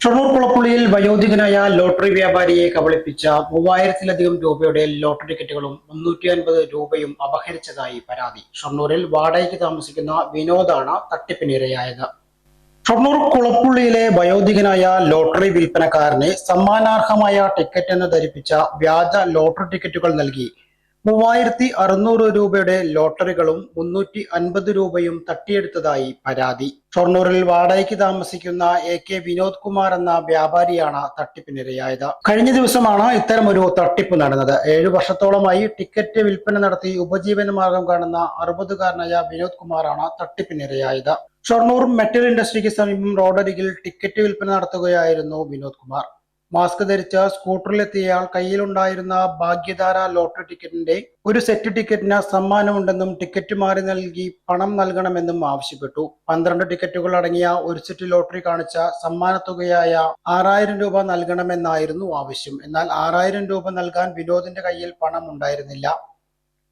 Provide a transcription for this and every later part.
കുളപ്പുള്ളിയിൽ വയോധികനായ lottery വ്യാപാരിയെ കബളിപ്പിച്ച മൂവായിരത്തിലധികം രൂപയുടെ lottery ടിക്കറ്റുകളും മുന്നൂറ്റി അൻപത് രൂപയും അപഹരിച്ചതായി പരാതി. ഷൊർണൂരിൽ വാടകയ്ക്ക് താമസിക്കുന്ന വിനോദാണ് തട്ടിപ്പിനിരയായത്. ഷൊർണൂർ കുളപ്പുള്ളിയിലെ വയോധികനായ ലോട്ടറി വിൽപ്പനക്കാരനെ സമ്മാനാർഹമായ ടിക്കറ്റ് എന്ന് ധരിപ്പിച്ച വ്യാജ ലോട്ടറി ടിക്കറ്റുകൾ നൽകി മൂവായിരത്തി അറുന്നൂറ് രൂപയുടെ ലോട്ടറികളും മുന്നൂറ്റി അൻപത് രൂപയും തട്ടിയെടുത്തതായി പരാതി. ഷൊർണൂരിൽ വാടകയ്ക്ക് താമസിക്കുന്ന എ കെ വിനോദ് കുമാർ എന്ന വ്യാപാരിയാണ് തട്ടിപ്പിനിരയായത്. കഴിഞ്ഞ ദിവസമാണ് ഇത്തരമൊരു തട്ടിപ്പ് നടന്നത്. ഏഴു വർഷത്തോളമായി ടിക്കറ്റ് വിൽപ്പന നടത്തി ഉപജീവന മാർഗം കാണുന്ന അറുപതുകാരനായ വിനോദ് കുമാറാണ് തട്ടിപ്പിനിരയായത്. ഷൊർണൂർ മെറ്റൽ ഇൻഡസ്ട്രിക്ക് സമീപം റോഡരികിൽ ടിക്കറ്റ് വിൽപ്പന നടത്തുകയായിരുന്നു വിനോദ് കുമാർ. മാസ്ക് ധരിച്ച സ്കൂട്ടറിലെത്തിയയാൾ കയ്യിലുണ്ടായിരുന്ന ഭാഗ്യധാര ലോട്ടറി ടിക്കറ്റിന്റെ ഒരു സെറ്റ് ടിക്കറ്റിന് സമ്മാനമുണ്ടെന്നും ടിക്കറ്റ് മാറി നൽകി പണം നൽകണമെന്നും ആവശ്യപ്പെട്ടു. പന്ത്രണ്ട് ടിക്കറ്റുകൾ അടങ്ങിയ ഒരു സെറ്റ് ലോട്ടറി കാണിച്ച സമ്മാന തുകയായ ആറായിരം രൂപ നൽകണമെന്നായിരുന്നു ആവശ്യം. എന്നാൽ ആറായിരം രൂപ നൽകാൻ വിനോദിന്റെ കയ്യിൽ പണം ഉണ്ടായിരുന്നില്ല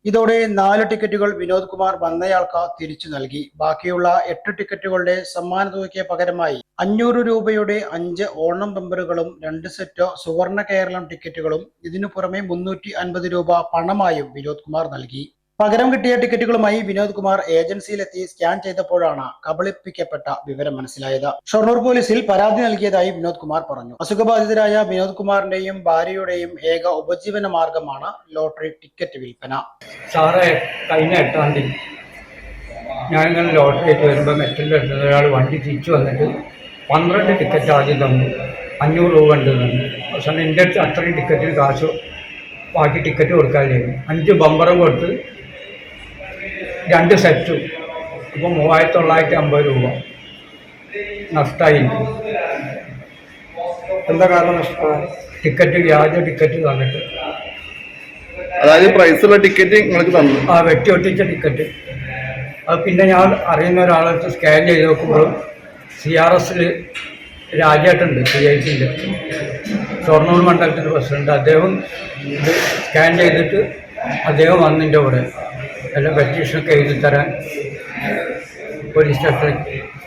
ഇതോടെ നാല് ടിക്കറ്റുകൾ വിനോദ് കുമാർ വന്നയാൾക്ക് തിരിച്ചു നൽകി. ബാക്കിയുള്ള എട്ട് ടിക്കറ്റുകളുടെ സമ്മാന തുകയ്ക്ക് പകരമായി അഞ്ഞൂറ് രൂപയുടെ അഞ്ച് ഓണം ബമ്പറുകളും രണ്ട് സെറ്റ് സുവർണ കേരളം ടിക്കറ്റുകളും ഇതിനു പുറമെ മുന്നൂറ്റി അൻപത് രൂപ പണമായും വിനോദ് കുമാർ നൽകി. പകരം കിട്ടിയ ടിക്കറ്റുകളുമായി വിനോദ് കുമാർ ഏജൻസിയിലെത്തി സ്കാൻ ചെയ്തപ്പോഴാണ് കബളിപ്പിക്കപ്പെട്ട വിവരം മനസ്സിലായത്. ഷൊർണൂർ പോലീസിൽ പരാതി നൽകിയതായി വിനോദ് കുമാർ പറഞ്ഞു. അസുഖബാധിതരായ വിനോദ് കുമാറിന്റെയും ഭാര്യയുടെയും ഏക ഉപജീവന മാർഗമാണ് ലോട്ടറി ടിക്കറ്റ് വിൽപ്പന. സാറേ കഴിഞ്ഞ എട്ടാം തീയതി ഞാനിങ്ങനെ ലോട്ടറി ആയിട്ട് വരുമ്പോൾ മെറ്റലിന്റെ ഒരാൾ വണ്ടി തിരിച്ചു വന്നിട്ട് പന്ത്രണ്ട് ടിക്കറ്റ് ആദ്യം തന്നു. അഞ്ഞൂറ് രൂപ ഉണ്ട് തന്നു. പക്ഷേ എന്റെ അടുത്ത് അത്രയും ടിക്കറ്റിന് കാശ് ബാക്കി ടിക്കറ്റ് കൊടുക്കാനില്ലായിരുന്നു. അഞ്ച് ബമ്പറും കൊടുത്ത് രണ്ട് സെറ്റും. ഇപ്പം മൂവായിരത്തി തൊള്ളായിരത്തി അമ്പത് രൂപ. നഷ്ടമായി എന്താ കാരണം നഷ്ടമായ ടിക്കറ്റ് വ്യാജ ടിക്കറ്റ് തന്നിട്ട്. അതായത് പ്രൈസുള്ള ടിക്കറ്റ് നിങ്ങൾക്ക് തന്നു. ആ വെട്ടി ഒട്ടിച്ച ടിക്കറ്റ് അത് പിന്നെ ഞാൻ അറിയുന്ന ഒരാളെ സ്കാൻ ചെയ്ത് നോക്കുമ്പോൾ സി ആർ എസിൽ രാജേട്ടുണ്ട് സി ഐ സിന്റെ ഷൊർണൂർ മണ്ഡലത്തിന്റെ പ്രസിഡന്റ് അദ്ദേഹം ഇത് സ്കാൻ ചെയ്തിട്ട് അദ്ദേഹം വന്നിന്റെ കൂടെ એટલે બચી શકે એ તારા? Police station.